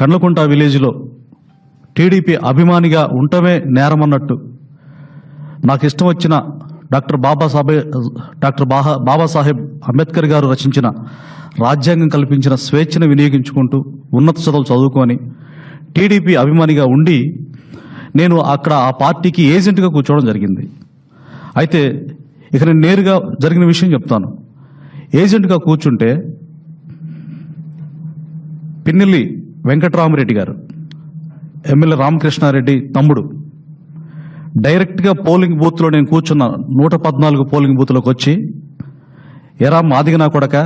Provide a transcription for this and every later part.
కండ్లకుంట విలేజ్లో టీడీపీ అభిమానిగా ఉండటమే నేరమన్నట్టు. నాకు ఇష్టం వచ్చిన డాక్టర్ బాబాసాహెబ్ డాక్టర్ బాహా బాబాసాహెబ్ అంబేద్కర్ గారు రచించిన రాజ్యాంగం కల్పించిన స్వేచ్ఛను వినియోగించుకుంటూ ఉన్నత చదువులు చదువుకొని టీడీపీ అభిమానిగా ఉండి నేను అక్కడ ఆ పార్టీకి ఏజెంట్గా కూర్చోవడం జరిగింది. అయితే ఇక నేను నేరుగా జరిగిన విషయం చెప్తాను. ఏజెంట్గా కూర్చుంటే పిన్నెల్లి వెంకటరామరెడ్డి గారు ఎమ్మెల్యే రామకృష్ణారెడ్డి తమ్ముడు. డైరెక్ట్గా పోలింగ్ బూత్లో నేను కూర్చున్న నూట పద్నాలుగు పోలింగ్ బూత్లోకి వచ్చి ఎరా మాదిగినా కొడక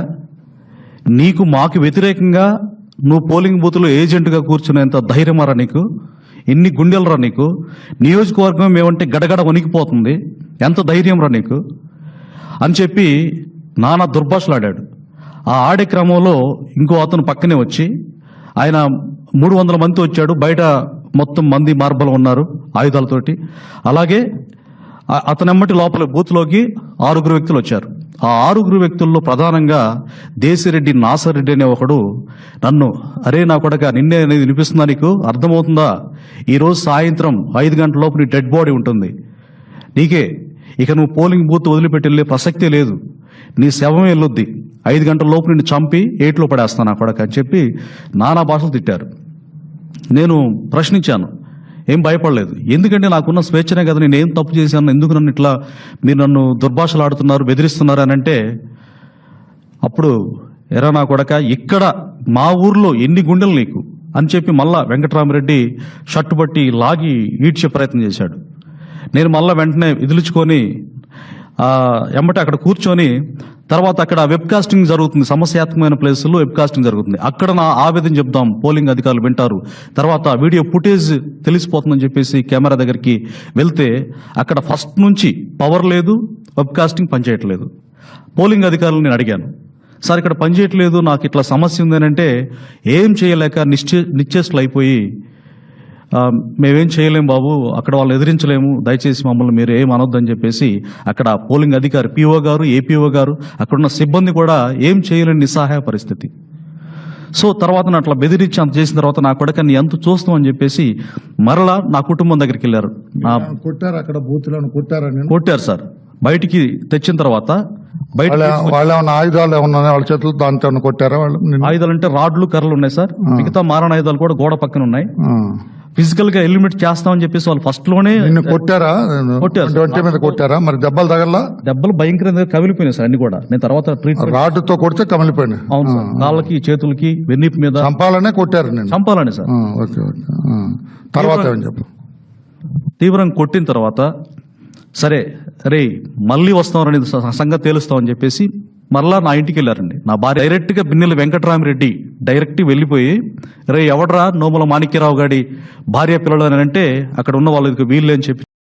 నీకు మాకు వ్యతిరేకంగా నువ్వు పోలింగ్ బూత్లో ఏజెంట్గా కూర్చునేంత ధైర్యమారా నీకు ఎన్ని గుండెలరా నీకు నియోజకవర్గం ఏమంటే గడగడ వణికిపోతుంది ఎంత ధైర్యం రా నీకు? అని చెప్పి నానా దుర్భాషలాడాడు. ఆ ఆడే క్రమంలో ఇంకో అతను పక్కనే వచ్చి ఆయన మూడు వందల మంది వచ్చాడు. బయట మొత్తం మంది మార్బలు ఉన్నారు ఆయుధాలతోటి. అలాగే అతనెమ్మటి లోపల బూత్లోకి ఆరుగురు వ్యక్తులు వచ్చారు. ఆ ఆరుగురు వ్యక్తుల్లో ప్రధానంగా దేశిరెడ్డి నాసరెడ్డి అనే ఒకడు నన్ను అరే నా కొడక నిన్నే అనేది వినిపిస్తుందా నీకు? అర్థమవుతుందా? ఈరోజు సాయంత్రం ఐదు గంటల లోపు నీ డెడ్ బాడీ ఉంటుంది. నీకే ఇక నువ్వు పోలింగ్ బూత్ వదిలిపెట్టి వెళ్ళే ప్రసక్తే లేదు. నీ శవం వెళ్ళొద్ది. ఐదు గంటల లోపు నిన్ను చంపి ఏట్లో పడేస్తాను ఆ కొడక అని చెప్పి నానా భాషలు తిట్టారు. నేను ప్రశ్నించాను ఏం భయపడలేదు. ఎందుకంటే నాకున్న స్వేచ్ఛనే కదా నేను ఏం తప్పు చేశాను ఎందుకు నన్ను ఇట్లా మీరు నన్ను దుర్భాషలు ఆడుతున్నారు బెదిరిస్తున్నారు అని అంటే అప్పుడు ఎరా నా కొడక ఇక్కడ మా ఊర్లో ఎన్ని గుండెలు నీకు? అని చెప్పి మళ్ళా వెంకటరామరెడ్డి షర్టు బట్టి లాగి ఈడ్చే ప్రయత్నం చేశాడు. నేను మళ్ళా వెంటనే విదిలించుకొని ఎమ్మటే అక్కడ కూర్చొని తర్వాత అక్కడ వెబ్ కాస్టింగ్ జరుగుతుంది. సమస్యాత్మకమైన ప్లేసుల్లో వెబ్ కాస్టింగ్ జరుగుతుంది. అక్కడ నా ఆవేదన చెప్దాం. పోలింగ్ అధికారులు వింటారు. తర్వాత వీడియో ఫుటేజ్ తెలిసిపోతుందని చెప్పేసి కెమెరా దగ్గరికి వెళ్తే అక్కడ ఫస్ట్ నుంచి పవర్ లేదు వెబ్ కాస్టింగ్ పనిచేయట్లేదు. పోలింగ్ అధికారులు నేను అడిగాను. సార్ ఇక్కడ పనిచేయట్లేదు నాకు ఇట్లా సమస్య ఉందనంటే ఏం చేయలేక నిశ్చే నిశ్చేష్లు అయిపోయి మేమేం చేయలేం బాబు అక్కడ వాళ్ళు ఎదిరించలేము దయచేసి మమ్మల్ని మీరు ఏం అనొద్దని చెప్పేసి అక్కడ పోలింగ్ అధికారి పిఓ గారు ఏపీఓ గారు అక్కడున్న సిబ్బంది కూడా ఏం చేయలేని నిస్సహాయ పరిస్థితి. సో తర్వాత నన్ను అట్లా బెదిరించి అంత చేసిన తర్వాత నా కొడుకు నీ ఎంత చూస్తాం అని చెప్పేసి మరలా నా కుటుంబం దగ్గరికి వెళ్ళారు. కొట్టారు? అక్కడ బూత్లను కొట్టారా? నేను కొట్టారు సార్. బయటికి తెచ్చిన తర్వాత బయట వాళ్ళ ఏమైనా ఆయుధాలు ఏమన్నా వాళ్ళ చేతులు దాంతో కొట్టారా వాళ్ళు? ఆయుధాలు అంటే రాడ్లు కర్రలు ఉన్నాయి సార్. మిగతా మారణ ఆయుధాలు కూడా గోడ పక్కన ఉన్నాయి. ఫిజికల్గా ఎలిమినేట్ చేస్తామని చెప్పేసి వాళ్ళు ఫస్ట్లోనే నిన్ను కొట్టారా? కొట్టారు మీద కొట్టారా? మరి దెబ్బలు తగల్లా? దెబ్బలు భయంకరంగా కవిలిపోయినాయి సార్ అన్ని కూడా. నేను తర్వాత రాడ్డుతో కొడితే కమిలిపోయినాయి. అవును సార్. కాళ్ళకి చేతులకి వెన్నీపు మీద చంపాలనే కొట్టారు నేను చంపాలని సార్. Okay okay. తర్వాత ఏమని చెప్పు? తీవ్రంగా కొట్టిన తర్వాత సరే రే మళ్ళీ వస్తాం అనేది సంగతి తేలుస్తామని చెప్పేసి మరలా నా ఇంటికి వెళ్ళారండి. నా భార్య డైరెక్ట్గా బిన్నెల వెంకటరామరెడ్డి డైరెక్ట్ వెళ్ళిపోయి రే ఎవడరా నోముల మాణిక్యరావు గారి భార్య పిల్లలు అని అంటే అక్కడ ఉన్న వాళ్ళకి వీళ్ళే అని చెప్పి